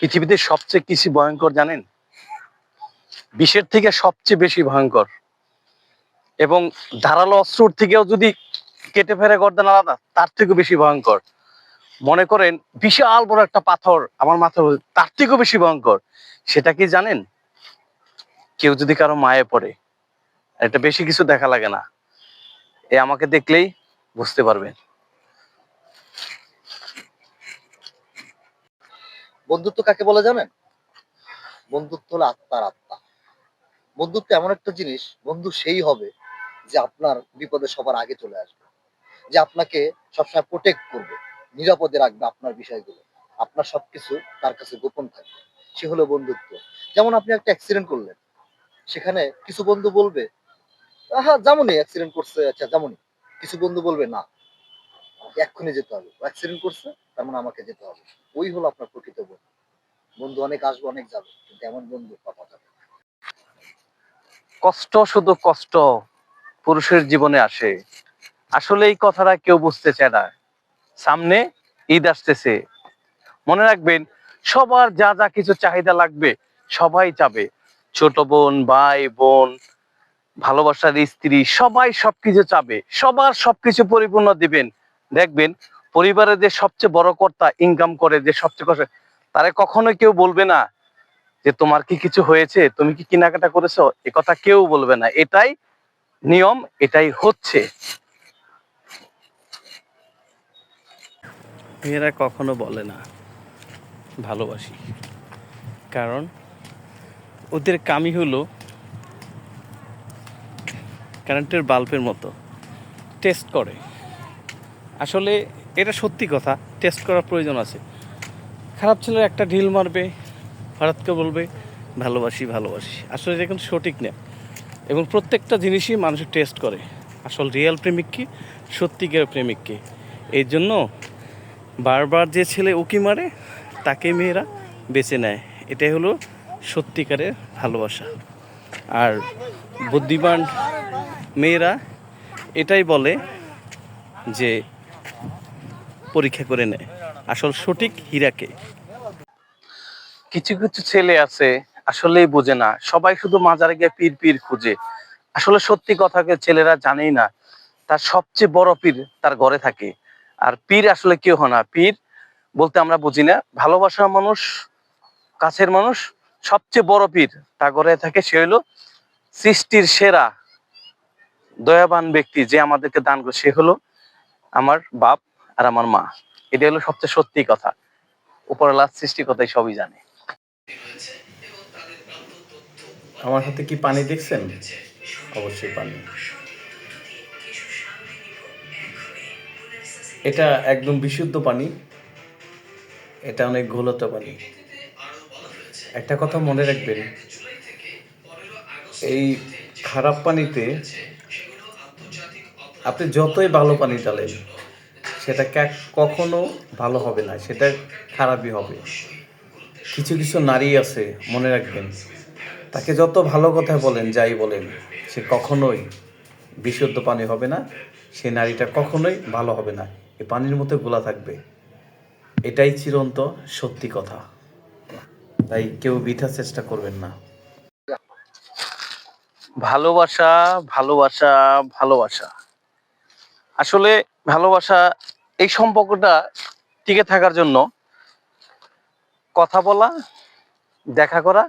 পৃথিবীতে সবচেয়ে কিছু ভয়ঙ্কর জানেন? বিষের থেকে সবচেয়ে বেশি ভয়ঙ্কর। এবং ধারালো অস্ত্রর থেকেও যদি কেটে ফেরে গর্দান আলাদা, তার থেকেও বেশি ভয়ঙ্কর। মনে করেন, বিশাল বড় একটা পাথর আমার মাথার তার থেকেও বেশি ভয়ঙ্কর। সেটা কি জানেন? কেউ যদি কারও মায়ে পড়ে এটা বেশি কিছু দেখা লাগে না। এ আমাকে দেখলেই বুঝতে পারবেন। বন্ধুত্ব কাকে বলে জানেন? বন্ধুত্ব হলো আত্মার আত্মা। বন্ধুত্ব এমন একটা জিনিস, বন্ধু সেই হবে যে আপনার বিপদে সবার আগে চলে আসবে, যে আপনাকে সবসময় প্রোটেক্ট করবে, নিরাপদে রাখবে আপনার বিষয়গুলো। আপনার সবকিছু তার কাছে গোপন থাকবে। সে হলো বন্ধুত্ব। যেমন আপনি একটা অ্যাক্সিডেন্ট করলেন, সেখানে কিছু বন্ধু বলবে হ্যাঁ যেমনই অ্যাক্সিডেন্ট করছে আচ্ছা যেমনই কিছু বন্ধু বলবে, না। এক্ষুনি যেতে হবে। অ্যাক্সিডেন্ট করছে, তার মানে আমাকে যেতে হবে। ওই হলো আপনার প্রকৃত বন্ধু। বন্ধু অনেক আসবে, অনেক যাবে, কিন্তু এমন বন্ধু পাওয়া যাবে কষ্ট শুধু কষ্ট, পুরুষের জীবনে আসে। আসলে এই কথাটা কেউ বুঝতে চায় না। সামনে ঈদ আসতেছে। মনে রাখবেন, সবার যা যা কিছু চাহিদা লাগবে, সবাই চাবে। ছোট বোন, ভাই, বোন, ভালোবাসার স্ত্রী, সবাই সবকিছু চাবে। সবার সবকিছু পরিপূর্ণ দিবেন। দেখবেন পরিবারের যে সবচেয়ে বড় কর্তা ইনকাম করে, যে সবচেয়ে কষ্ট, তারে কখনোই কেউ বলবে না যে তোমার কি কিছু হয়েছে, তুমি কি কেনাকাটা করেছ? এ কথা কেউ বলবে না। এটাই নিয়ম, এটাই হচ্ছে। মেয়েরা কখনো বলে না, ভালোবাসি। কারণ ওদের কামি হলো কারেন্টের বাল্বের মতো টেস্ট করে। আসলে এটা সত্যি কথা টেস্ট করার প্রয়োজন আছে। খারাপ ছেলের একটা ঢিল মারবে হঠাৎ করে বলবে, ভালোবাসি ভালোবাসি। আসলে এটা কিন্তু সঠিক না। এবং প্রত্যেকটা জিনিসই মানুষ টেস্ট করে। আসল রিয়েল প্রেমিক কি? সত্যিকার প্রেমিক কি? এই জন্য বারবার যে ছেলে উকি মারে, তাকে মেয়েরা বেছে নেয়। এটাই হলো সত্যিকারের ভালোবাসা। আর বুদ্ধিমান মেয়েরা এটাই বলে যে পরীক্ষা করে নেয়। আসল সঠিক হীরাকে কিছু কিছু ছেলে আছে, আসলেই বোঝে না। সবাই শুধু মাজারে গিয়ে পীর পীর খুঁজে। আসলে সত্যি কথাকে ছেলেরা জানেই না। তার সবচেয়ে বড় পীর তার ঘরে থাকে। আর পীর আসলে কেউ হয় না। পীর বলতে আমরা বুঝি না। ভালোবাসার মানুষ, কাছের মানুষ, সবচেয়ে বড় পীর তার ঘরে থাকে সে হলো সৃষ্টির সেরা, দয়াবান ব্যক্তি যে আমাদেরকে দান করে। সে হলো আমার বাপ। আর আমার মা। এটা হলো সবচেয়ে সত্যি কথা। উপরওয়ালা সৃষ্টি কথাই সবই জানে। আমার হাতে কি পানি দেখছেন? অবশ্যই পানি। এটা একদম বিশুদ্ধ পানি। এটা অনেক ঘোলতা পানি। একটা কথা মনে রাখবেন, এই খারাপ পানিতে আপনি যতই ভালো পানি ডালেন সেটা কখনো ভালো হবে না, সেটা খারাপই হবে। কিছু কিছু নারী আছে, মনে রাখবেন, তাকে যত ভালো কথা বলেন, যাই বলেন, সে কখনোই বিশুদ্ধ পানি হবে না, সে নারীটা কখনোই ভালো হবে না। এই পানির মধ্যে গোলা থাকবে। এটাই চিরন্ত সত্যি কথা। তাই কেউ বৃথা চেষ্টা করবেন না। ভালোবাসা ভালোবাসা ভালোবাসা। আসলে ভালোবাসা এই সম্পর্কটা টিকে থাকার জন্য কথা বলা, দেখা করা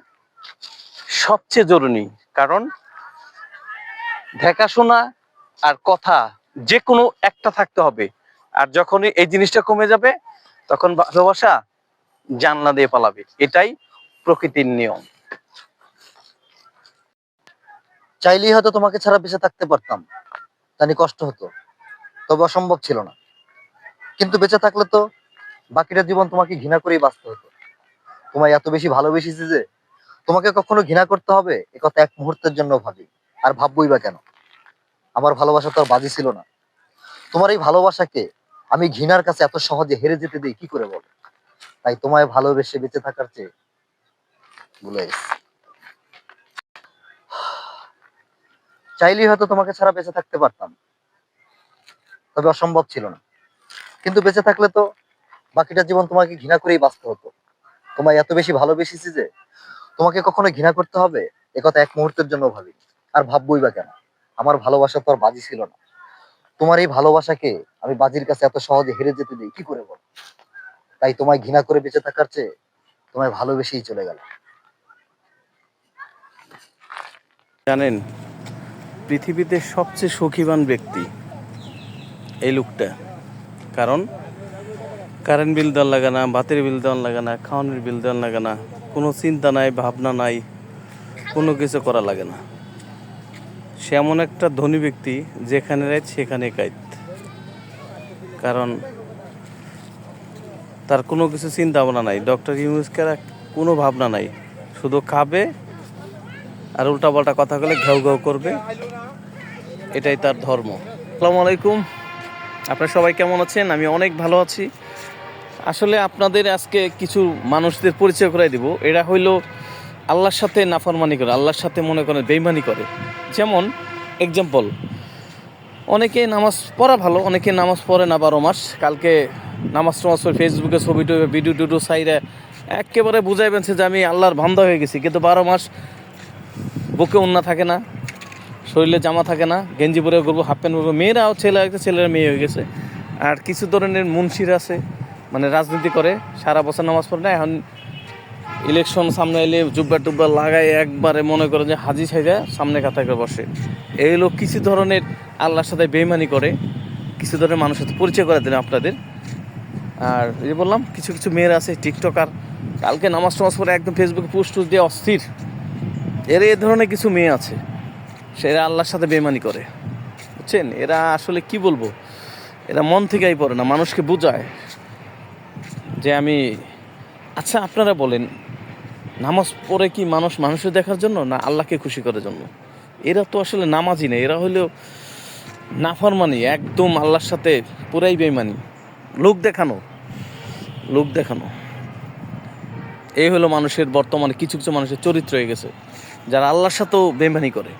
সবচেয়ে জরুরি। কারণ দেখাশোনা আর কথা যে কোনো একটা থাকতে হবে। আর যখনই এই জিনিসটা কমে যাবে, তখন ভালোবাসা জানলা দিয়ে পালাবে। এটাই প্রকৃতির নিয়ম। চাইলেই হয়তো তোমাকে ছাড়া বেঁচে থাকতে পারতাম। জানি কষ্ট হতো। তবে অসম্ভব ছিল না। কিন্তু বেঁচে থাকলে তো বাকিটা জীবন তোমাকে ঘৃণা করেই বাঁচতে হতো। তোমায় এত বেশি ভালোবেসেছি যে তোমাকে কখনো ঘৃণা করতে হবে, এ কথা এক মুহূর্তের জন্য ভাবি। আর ভাববই বা কেন? আমার ভালোবাসা তো আর বাজি ছিল না। তোমার এই ভালোবাসাকে আমি ঘৃণার কাছে এত সহজে হেরে যেতে দিই কি করে বলো? তাই তোমায় ভালোবেসে বেঁচে থাকার চেয়ে ভুলে চাইলেই হয়তো তোমাকে ছাড়া বেঁচে থাকতে পারতাম। তবে অসম্ভব ছিল না। কিন্তু বেঁচে থাকলে তো বাকিটা জীবন তোমাকে ঘৃণা করেই বাঁচতে হতো। তোমায় এত বেশি ভালোবেসেছি যে তোমাকে কখনো ঘৃণা করতে হবে? একথা এক মুহূর্তের জন্য ভাবি। আর ভাববই বা কেন? আমার ভালোবাসা তো আর বাজি ছিল না। তোমার এই ভালোবাসাকে আমি বাজির কাছে এত সহজে হেরে যেতে দিই, কি করে বল? তাই তোমায় ঘৃণা করে বেঁচে থাকার চেয়ে তোমায় ভালোবেসেই চলে গেল জানেন, পৃথিবীতে সবচেয়ে সুখীবান ব্যক্তি এই লোকটা। কারণ কারেন্ট বিল দেওয়ার লাগে না ভাতের বিল দেওয়ার লাগে না, খাওয়ানোর বিল দেওয়ার লাগে না, কোনো চিন্তা নাই, ভাবনা নাই, কোনো কিছু করা লাগে না। সে এমন একটা ধনী ব্যক্তি, যেখানে রাইত, সেখানে কাইত। কারণ তার কোনো কিছু চিন্তা ভাবনা নাই ডক্টর ইউনুসকে কোনো ভাবনা নাই। শুধু খাবে আর উল্টাপাল্টা কথা বলে ঘেউ ঘেউ করবে, এটাই তার ধর্ম। আসসালামু আলাইকুম। আপনারা সবাই কেমন আছেন? আমি অনেক ভালো আছি। আসলে আপনাদের আজকে কিছু মানুষদের পরিচয় করে দিব। এরা হইল আল্লাহর সাথে নাফরমানি করে, আল্লাহর সাথে মনে করেন বেইমানি করে। যেমন এক্সাম্পল অনেকে নামাজ পড়া ভালো, অনেকে নামাজ পড়ে না বারো মাস। কালকে নামাজ টামাজ পড়ে ফেসবুকে ছবি টবি ভিডিও টিডিও সাইডে একেবারে বুঝাইবেন যে আমি আল্লাহর ভান্দা হয়ে গেছি। কিন্তু বারো মাস বুকে উন্না থাকে না। শরীরে জামা থাকে না, গেঞ্জি পরে করব হাফ প্যান্ট পরবো। মেয়েরাও ছেলে একটা ছেলেরা মেয়ে হয়ে গেছে। আর কিছু ধরনের মুন্সির আছে মানে রাজনীতি করে, সারা বছর নামাজ পড়ে না, এখন ইলেকশন সামনে এলে জুব্বা টুব্বা লাগায় একবারে মনে করে যে হাজি সাইজা সামনে কাতাকে বসে। এই লোক কিছু ধরনের আল্লাহর সাথে বেইমানি করে, কিছু ধরনের মানুষের সাথে পরিচয় করে দেন আপনাদের। আর এই বললাম, কিছু কিছু মেয়েরা আছে টিকটকার কালকে নামাজ টামাজ পরে একদম ফেসবুকে পোস্ট টোস্ট দিয়ে অস্থির। এর এ ধরনের কিছু মেয়ে আছে। সেরা আল্লাহর সাথে বেমানি করে। বুঝছেন? এরা আসলে কি বলব? এরা মন থেকেই পড়ে না, মানুষকে বোঝায়। যে আমি আচ্ছা আপনারা বলেন, নামাজ পড়ে কি মানুষ মানুষের দেখার জন্য না আল্লাহকে খুশি করার জন্য? এরা তো আসলে নামাজই না এরা হইল নাফরমানি, একদম আল্লাহর সাথে পুরাই বেমানি লোক দেখানো লোক দেখানো। এই হলো মানুষের বর্তমানে, কিছু কিছু মানুষের চরিত্র হয়ে গেছে, যারা আল্লাহর সাথেও বেমানি করে।